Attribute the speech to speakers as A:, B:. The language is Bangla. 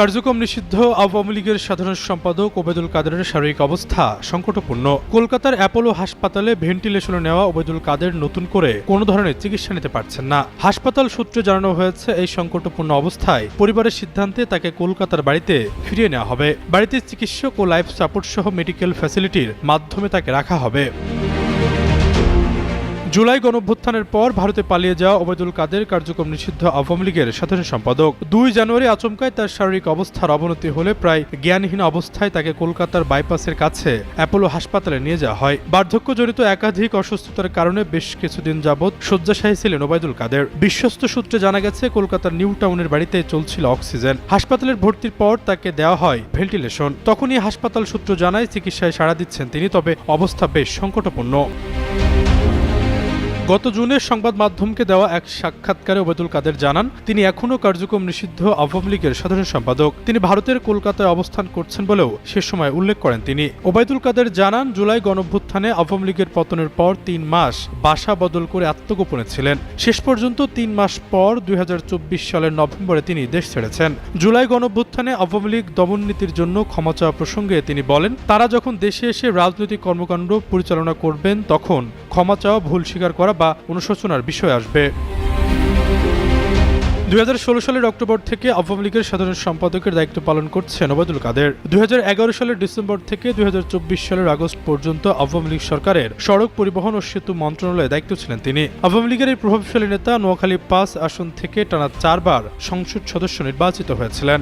A: কার্যক্রম নিষিদ্ধ। আওয়ামী লীগের সাধারণ সম্পাদক ওবেদুল কাদেরের শারীরিক অবস্থা সংকটপূর্ণ। কলকাতার অ্যাপোলো হাসপাতালে ভেন্টিলেশনে নেওয়া ওবেদুল কাদের নতুন করে কোনো ধরনের চিকিৎসা নিতে পারছেন না। হাসপাতাল সূত্রে জানানো হয়েছে, এই সংকটপূর্ণ অবস্থায় পরিবারের সিদ্ধান্তে তাকে কলকাতার বাড়িতে ফিরিয়ে নেওয়া হবে। বাড়িতে চিকিৎসক ও লাইফ সাপোর্ট সহ মেডিকেল ফ্যাসিলিটির মাধ্যমে তাকে রাখা হবে। জুলাই গণঅভ্যুত্থানের পর ভারতে পালিয়ে যাওয়া ওবায়দুল কাদের কার্যক্রম নিষিদ্ধ আওয়ামী লীগের সাধারণ সম্পাদক। দুই জানুয়ারি আচমকায় তার শারীরিক অবস্থার অবনতি হলে প্রায় জ্ঞানহীন অবস্থায় তাকে কলকাতার বাইপাসের কাছে অ্যাপোলো হাসপাতালে নিয়ে যাওয়া হয়। বার্ধক্যজনিত একাধিক অসুস্থতার কারণে বেশ কিছুদিন যাবৎ শয্যাশায়ী ছিলেন ওবায়দুল কাদের। বিশ্বস্ত সূত্রে জানা গেছে, কলকাতার নিউ টাউনের বাড়িতে চলছিল অক্সিজেন। হাসপাতালের ভর্তির পর তাকে দেওয়া হয় ভেন্টিলেশন। তখনই হাসপাতাল সূত্র জানায়, চিকিৎসায় সাড়া দিচ্ছেন তিনি, তবে অবস্থা বেশ সংকটপূর্ণ। গত জুনে সংবাদ মাধ্যমকে দেওয়া এক সাক্ষাৎকারে ওবেদুল কাদের জানান, তিনি এখনও কার্যক্রম নিষিদ্ধ আওয়ামী লীগের সাধারণ সম্পাদক। তিনি ভারতের কলকাতায় অবস্থান করছেন বলেও সে সময় উল্লেখ করেন তিনি। ওবায়দুল কাদের জানান, জুলাই গণভ্যুত্থানে আওয়ামী লীগের পতনের পর তিন মাস বাসা বদল করে আত্মগোপনে ছিলেন। শেষ পর্যন্ত তিন মাস পর দুই হাজার চব্বিশ সালের নভেম্বরে তিনি দেশ ছেড়েছেন। জুলাই গণভ্যুত্থানে আওয়ামী লীগ দমননীতির জন্য ক্ষমা চাওয়া প্রসঙ্গে তিনি বলেন, তারা যখন দেশে এসে রাজনৈতিক কর্মকাণ্ড পরিচালনা করবেন, তখন ক্ষমা চাওয়া, ভুল স্বীকার করা বা অনুশোচনার বিষয় আসবে। দুই হাজার ষোলো সালের অক্টোবর থেকে আওয়ামী লীগের সাধারণ সম্পাদকের দায়িত্ব পালন করছেন ওবায়দুল কাদের। দুই হাজার এগারো সালের ডিসেম্বর থেকে দুই হাজার চব্বিশ সালের আগস্ট পর্যন্ত আওয়ামী লীগ সরকারের সড়ক পরিবহন ও সেতু মন্ত্রণালয়ে দায়িত্ব ছিলেন তিনি। আওয়ামী লীগের এই প্রভাবশালী নেতা নোয়াখালী পাঁচ আসন থেকে টানা চারবার সংসদ সদস্য নির্বাচিত হয়েছিলেন।